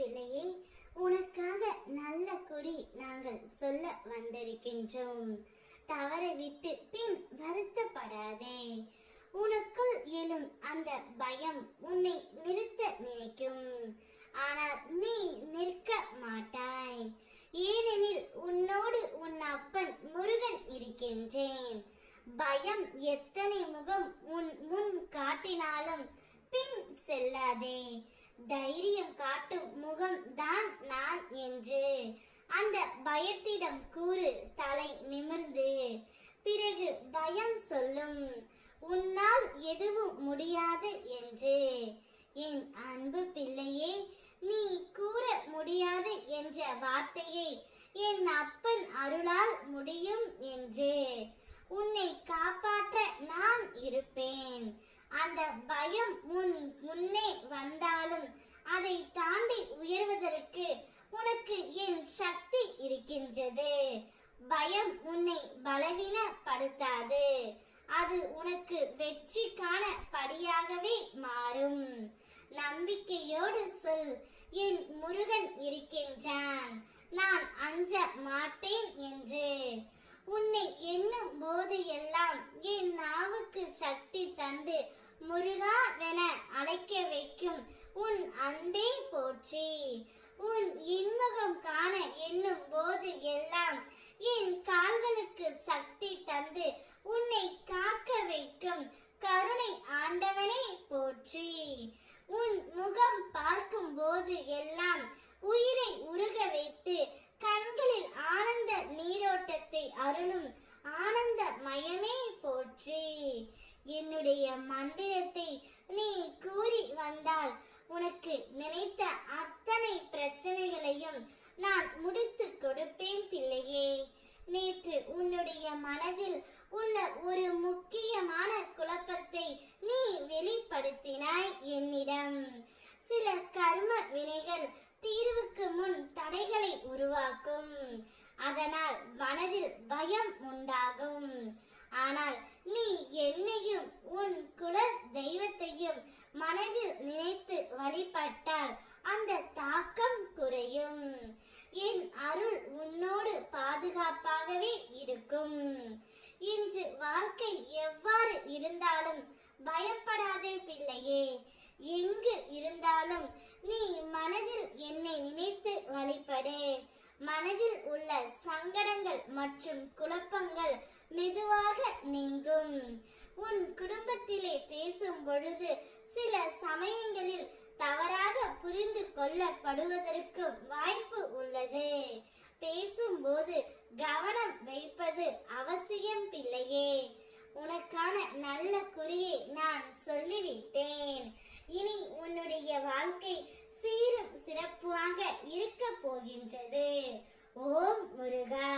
பிள்ளையே உனக்காக நல்ல குறி நாங்கள் சொல்ல வந்திருக்கின்றோம். தவற விட்டு பின் வருத்தப்படாதே. உனக்குள் எழும் அந்த பயம் உன்னை நிறுத்த நினைக்கும். ஆனால் நீ நிற்க மாட்டாய். ஏனெனில் உன்னோடு உன் அப்பன் முருகன் இருக்கின்றேன். பயம் எத்தனை முகம் உன் முன் காட்டினாலும் பின் செல்லாதே. தைரியம் காட்டும் முகம் தான் நான் என்று. அந்த பயத்திடம் கூறு தலை நிமிர்ந்து. பிறகு பயம் சொல்லும் உன்னால் எதுவும் முடியாது என்று. என் அன்பு பிள்ளையே நீ கூற முடியாது என்ற வார்த்தையை என் அப்பன் அருளால் முடியும் என்று. உன்னை காப்பாற்ற நான் இருப்பேன். அந்த பயம் உன் முன்னே வந்தாலும் அதை தாண்டி உயர்வதற்கு உனக்கு என் சக்தி இருக்கின்றது. பயம் உன்னை பலவீனப்படுத்தாது. அது உனக்கு வெற்றிக்கான படியாகவே மாறும். நம்பிக்கையோடு சொல் என் முருகன் இருக்கின்றான். நான் அஞ்ச மாட்டேன் என்று. உன்னை எண்ணும் போது எல்லாம் என் நாவுக்கு சக்தி தந்து என அழைக்க வைக்கும். உன் அன்பே போற்றி. உன் இன்முகம் காண எண்ணும் போது எல்லாம் என் கால்களுக்கு சக்தி தந்து உன்னை காக்க வைக்கும். கருணை ஆண்டவனே போற்றி. உன் முகம் பார்க்கும் போது எல்லாம் உயிரை உருக வைத்து கண்களில் ஆனந்த நீரோட்டத்தை அருளும் ஆனந்த மயமே போற்றி. என்னுடைய மந்திரத்தை உனக்கு நினைத்த அத்தனை பிரச்சனைகளையும் நான் முடித்து கொடுப்பேன் பிள்ளையே. நேற்று உன்னுடைய மனதில் உள்ள ஒரு முக்கியமான குழப்பத்தை நீ வெளிப்படுத்தினாய் என்னிடம். சில கர்ம வினைகள் தீர்வுக்கு முன் தடைகளை உருவாக்கும். அதனால் மனதில் பயம் உண்டாகும். ஆனால் நீ என்னையும் உன் குல தெய்வத்தையும் மனதில் நினைத்து வழிபட்டால் அந்த தாக்கம் குறையும். என் அருள் உன்னோடு பாதுகாப்பாகவே இருக்கும். இன்று வாழ்க்கை எவ்வாறு இருந்தாலும் பயப்படாதே பிள்ளையே. எங்கு இருந்தாலும் நீ மனதில் என்னை நினைத்து வழிபடு. மனதில் உள்ள சங்கடங்கள் மற்றும் குழப்பங்கள் மெதுவாக நீங்கும். உன் குடும்பத்திலே பேசும் பொழுது சில சமயங்களில் தவறாக புரிந்து கொள்ளப்படுவதற்கு வாய்ப்பு உள்ளது. பேசும்போது கவனம் வைப்பது அவசியம் பிள்ளையே. உனக்கான நல்ல குறியை நான் சொல்லிவிட்டேன். இனி உன்னுடைய வாழ்க்கை சீரும் சிறப்பாக இருக்க போகின்றது. ஓம் முருகா.